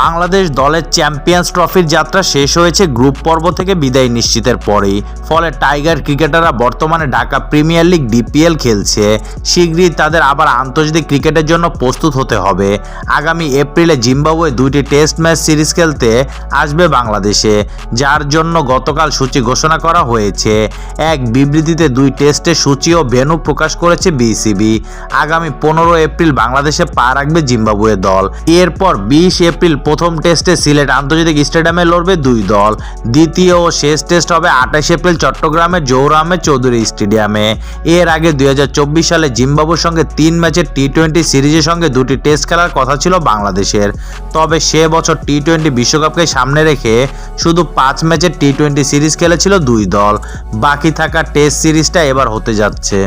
বাংলাদেশ দলের চ্যাম্পিয়ন্স ট্রফির যাত্রা শেষ হয়েছে গ্রুপ পর্ব থেকে বিদায় নিশ্চিতের পরেই। ফলে টাইগার ক্রিকেটাররা বর্তমানে ঢাকা প্রিমিয়ার লিগ ডিপিএল খেলছে। শীঘ্রই তাদের আবার আন্তর্জাতিক ক্রিকেটের জন্য প্রস্তুত হতে হবে। আগামী এপ্রিলে জিম্বাবুয়ে দুইটি টেস্ট ম্যাচ সিরিজ খেলতে আসবে বাংলাদেশে, যার জন্য গতকাল সূচি ঘোষণা করা হয়েছে। এক বিবৃতিতে দুই টেস্টের সূচি ও ভেন্যু প্রকাশ করেছে বিসিবি। আগামী পনেরো এপ্রিল বাংলাদেশে পা রাখবে জিম্বাবুয়ে দল। এরপর বিশ এপ্রিল প্রথম টেস্টে সিলেট আন্তর্জাতিক স্টেডিয়ামে লড়বে দুই দল। দ্বিতীয় ও শেষ টেস্ট হবে আঠাশ এপ্রিল চট্টগ্রামের জৌর আহমেদ চৌধুরী স্টেডিয়ামে। এর আগে দুই হাজার চব্বিশ সালে জিম্বাবুর সঙ্গে তিন ম্যাচের টি টোয়েন্টি সিরিজের সঙ্গে দুটি টেস্ট খেলার কথা ছিল বাংলাদেশের। তবে সে বছর টি টোয়েন্টি বিশ্বকাপকে সামনে রেখে শুধু পাঁচ ম্যাচের টি টোয়েন্টি সিরিজ খেলেছিল দুই দল। বাকি থাকা টেস্ট সিরিজটা এবার হতে যাচ্ছে।